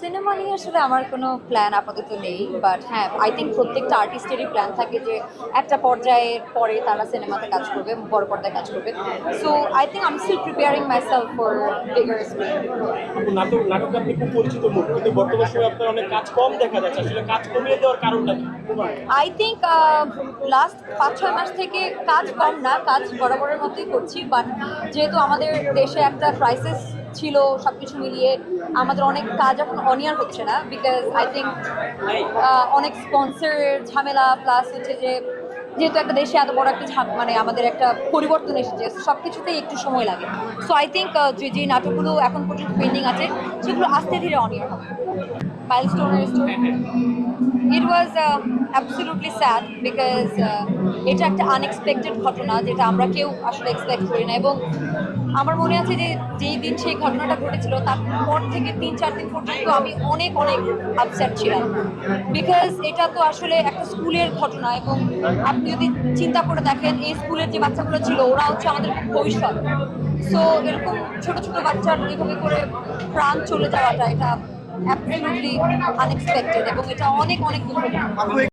Cinema নিয়ে আসলে আমার কোনো প্ল্যান আপাতত নেই বাট হ্যাঁ আই থিঙ্ক প্রত্যেকটা আর্টিস্টেরই প্ল্যান থাকে যে একটা পর্যায়ের পরে তারা সিনেমাতে কাজ করবে বড় পর্দায় কাজ করবে। So I think I'm still preparing myself for bigger screen আপু, নাটক আপনি খুব পরিচিত মুখ কিন্তু বর্তমান সময়ে আপনার অনেক কাজ কম দেখা যাচ্ছে। আসলে কাজ কমিয়ে দেওয়ার কারণটা কি? আই থিঙ্ক লাস্ট পাঁচ ছয় মাস থেকে কাজ কম না কাজ বরাবরের মতোই করছি বাট যেহেতু আমাদের দেশে একটা ক্রাইসিস ছিল সব কিছু মিলিয়ে আমাদের অনেক কাজ এখন অনিয়ার হচ্ছে না বিকজ আই থিঙ্ক অনেক স্পন্সরের ঝামেলা প্লাস হচ্ছে যে যেহেতু একটা দেশে এত বড় একটা মানে আমাদের একটা পরিবর্তন এসেছে সব কিছুতেই একটু সময় লাগে। সো আই থিঙ্ক যে যে নাটকগুলো এখন পর্যন্ত পেন্ডিং আছে, সেগুলো আস্তে ধীরে অনিয়ার হবে। মাইলস্টোনের story it was absolutely sad because এটা একটা আনএক্সপেক্টেড ঘটনা যেটা আমরা কেউ আসলে এক্সপেক্ট করি না এবং আমার মনে আছে যে যেই দিন সেই ঘটনাটা ঘটেছিল, তারপর থেকে তিন, চার দিন পর্যন্ত আমি অনেক অনেক আপসেট ছিলাম। বিকজ এটা তো আসলে একটা স্কুলের ঘটনা এবং আপনি যদি চিন্তা করে দেখেন, এই স্কুলের যে বাচ্চাগুলো ছিল, ওরা হচ্ছে আমাদের ভবিষ্যৎ। সো এরকম ছোট ছোট বাচ্চার এভাবে করে প্রাণ চলে যাওয়াটা এটা অ্যাবসলিউটলি আনএক্সপেক্টেড এবং এটা অনেক অনেক দুঃখজনক